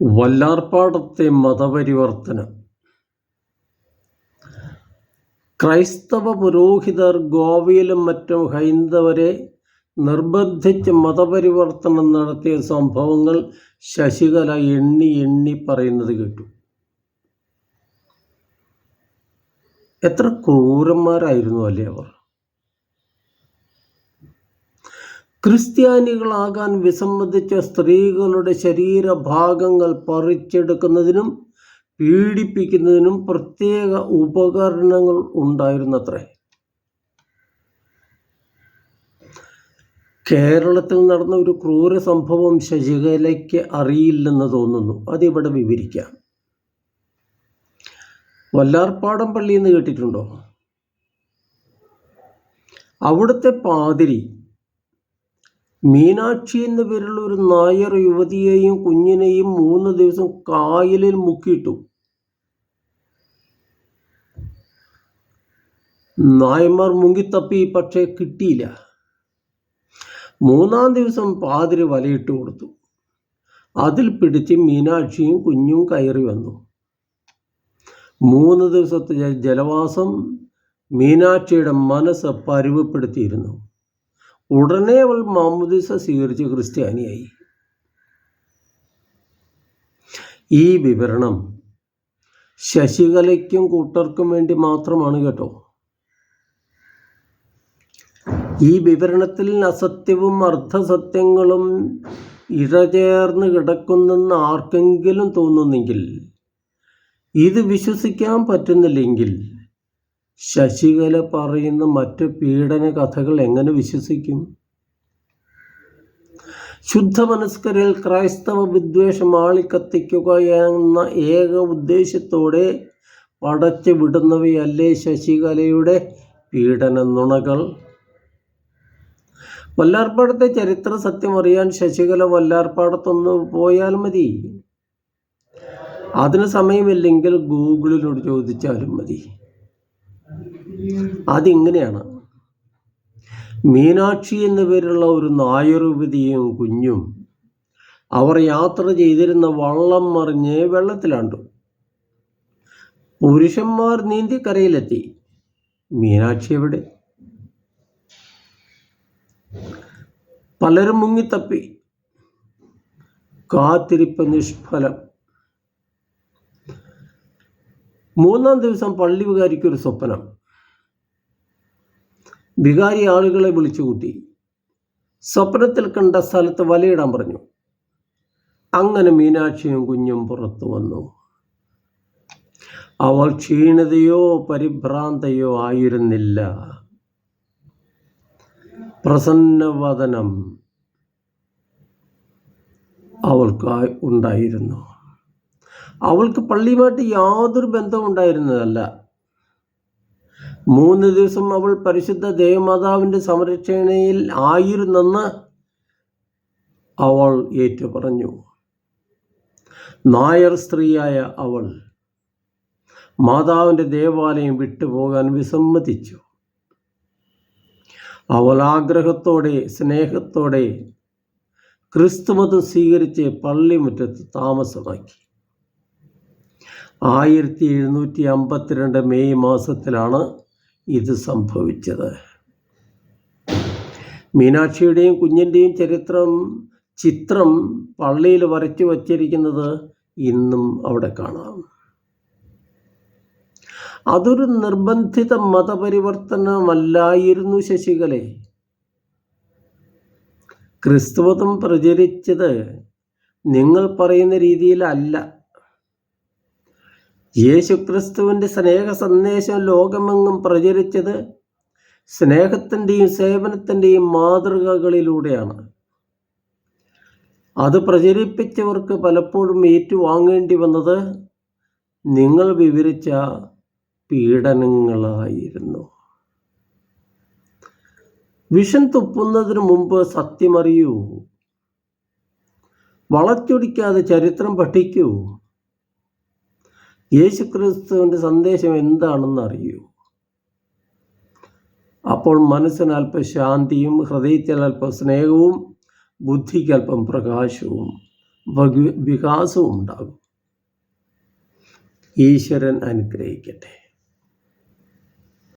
വല്ലാർപാടത്തെ മതപരിവർത്തനം. ക്രൈസ്തവ പുരോഹിതർ ഗോവയിലും മറ്റും ഹൈന്ദവരെ നിർബന്ധിച്ച് മതപരിവർത്തനം നടത്തിയ സംഭവങ്ങൾ ശശികല എണ്ണി എണ്ണി പറയുന്നത് കേട്ടു. എത്ര ക്രൂരന്മാരായിരുന്നു അല്ലേ അവർ? ക്രിസ്ത്യാനികളാകാൻ വിസമ്മതിച്ച സ്ത്രീകളുടെ ശരീരഭാഗങ്ങൾ പറിച്ചെടുക്കുന്നതിനും പീഡിപ്പിക്കുന്നതിനും പ്രത്യേക ഉപകരണങ്ങൾ ഉണ്ടായിരുന്നത്രേ. കേരളത്തിൽ നടന്ന ഒരു ക്രൂര സംഭവം ശശികലയ്ക്ക് അറിയില്ലെന്ന് തോന്നുന്നു. അതിവിടെ വിവരിക്കാം. വല്ലാർപ്പാടം പള്ളി എന്ന് കേട്ടിട്ടുണ്ടോ? അവിടുത്തെ പാതിരി മീനാക്ഷി എന്ന പേരുള്ള ഒരു നായർ യുവതിയെയും കുഞ്ഞിനെയും മൂന്ന് ദിവസം കായലിൽ മുക്കിയിട്ടു. നായന്മാർ മുങ്ങിത്തപ്പി പക്ഷേ കിട്ടിയില്ല. മൂന്നാം ദിവസം പാതിരി വലയിട്ട് കൊടുത്തു. അതിൽ പിടിച്ച് മീനാക്ഷിയും കുഞ്ഞും കയറി വന്നു. മൂന്ന് ദിവസത്തെ ജലവാസം മീനാക്ഷിയുടെ മനസ്സ് പരുവപ്പെടുത്തിയിരുന്നു. ഉടനെ അവൾ മാമുദിസ സ്വീകരിച്ച് ക്രിസ്ത്യാനിയായി. ഈ വിവരണം ശശികലയ്ക്കും കൂട്ടർക്കും വേണ്ടി മാത്രമാണ് കേട്ടോ. ഈ വിവരണത്തിൽ അസത്യവും അർദ്ധസത്യങ്ങളും ഇഴചേർന്ന് കിടക്കുന്നെന്ന് ആർക്കെങ്കിലും തോന്നുന്നെങ്കിൽ ഇത് വിശ്വസിക്കാൻ പറ്റുന്നില്ലെങ്കിൽ ശശികല പറയുന്ന മറ്റ് പീഡന കഥകൾ എങ്ങനെ വിശ്വസിക്കും? ശുദ്ധമനസ്കരിൽ ക്രൈസ്തവ വിദ്വേഷം ആളിക്കത്തിക്കുക എന്ന ഏക ഉദ്ദേശത്തോടെ പടച്ചു വിടുന്നവയല്ലേ ശശികലയുടെ പീഡന നുണകൾ വല്ലാർപ്പാടത്തെ ചരിത്ര സത്യം അറിയാൻ ശശികല വല്ലാർപ്പാടത്തൊന്ന് പോയാൽ മതി. അതിന് സമയമില്ലെങ്കിൽ ഗൂഗിളിനോട് ചോദിച്ചാലും മതി. അതിങ്ങനെയാണ്. മീനാക്ഷി എന്ന പേരുള്ള ഒരു നായുർവിധിയും കുഞ്ഞും അവർ യാത്ര ചെയ്തിരുന്ന വള്ളം മറിഞ്ഞ് വെള്ളത്തിലാണ്ടു. പുരുഷന്മാർ നീന്തി കരയിലെത്തി മീനാക്ഷി എവിടെ? പലരും മുങ്ങിത്തപ്പി. കാത്തിരിപ്പ് നിഷ്ഫലം. മൂന്നാം ദിവസം പള്ളി വികാരിക്കൊരു സ്വപ്നം. വികാരി ആളുകളെ വിളിച്ചുകൂട്ടി സ്വപ്നത്തിൽ കണ്ട സ്ഥലത്ത് വലയിടാൻ പറഞ്ഞു. അങ്ങനെ മീനാക്ഷിയും കുഞ്ഞും പുറത്തു വന്നു. അവൾ ക്ഷീണിതയോ പരിഭ്രാന്തയോ ആയിരുന്നില്ല. പ്രസന്നവദനം അവൾക്ക് ഉണ്ടായിരുന്നു. അവൾക്ക് പള്ളിയുമായിട്ട് യാതൊരു ബന്ധവും ഉണ്ടായിരുന്നതല്ല. മൂന്ന് ദിവസം അവൾ പരിശുദ്ധ ദേവമാതാവിന്റെ സംരക്ഷണയിൽ ആയിരുന്നെന്ന് അവൾ ഏറ്റു പറഞ്ഞു നായർ സ്ത്രീയായ അവൾ മാതാവിന്റെ ദേവാലയം വിട്ടുപോകാൻ വിസമ്മതിച്ചു. അവൾ ആഗ്രഹത്തോടെ സ്നേഹത്തോടെ ക്രിസ്തുമതം സ്വീകരിച്ച് പള്ളിമുറ്റത്ത് താമസമാക്കി. ആയിരത്തി എഴുന്നൂറ്റി അമ്പത്തിരണ്ട് മെയ് മാസത്തിലാണ് ഇത് സംഭവിച്ചത്. മീനാക്ഷിയുടെയും കുഞ്ഞിന്റെയും ചരിത്രം ചിത്രം പള്ളിയിൽ വരച്ചു വച്ചിരിക്കുന്നത് ഇന്നും അവിടെ കാണാം. അതൊരു നിർബന്ധിത മതപരിവർത്തനമല്ലായിരുന്നു ശശികലെ. ക്രിസ്തുവതം പ്രചരിച്ചത് നിങ്ങൾ പറയുന്ന രീതിയിലല്ല. യേശുക്രിസ്തുവിന്റെ സ്നേഹ സന്ദേശം ലോകമെങ്ങും പ്രചരിച്ചത് സ്നേഹത്തിന്റെയും സേവനത്തിന്റെയും മാതൃകകളിലൂടെയാണ്. അത് പ്രചരിപ്പിച്ചവർക്ക് പലപ്പോഴും ഏറ്റുവാങ്ങേണ്ടി വന്നത് നിങ്ങൾ വിവരിച്ച പീഡനങ്ങളായിരുന്നു. വിഷം തുപ്പുന്നതിന് മുമ്പ് സത്യമറിയൂ. വളച്ചൊടിക്കാതെ ചരിത്രം പഠിക്കൂ. യേശുക്രിസ്തുവിന്റെ സന്ദേശം എന്താണെന്ന് അറിയൂ. അപ്പോൾ മനസ്സിന് അല്പം ശാന്തിയും ഹൃദയത്തിൽ അല്പം സ്നേഹവും ബുദ്ധിക്ക് അല്പം പ്രകാശവും വികാസവും ഉണ്ടാകും. ഈശ്വരൻ അനുഗ്രഹിക്കട്ടെ.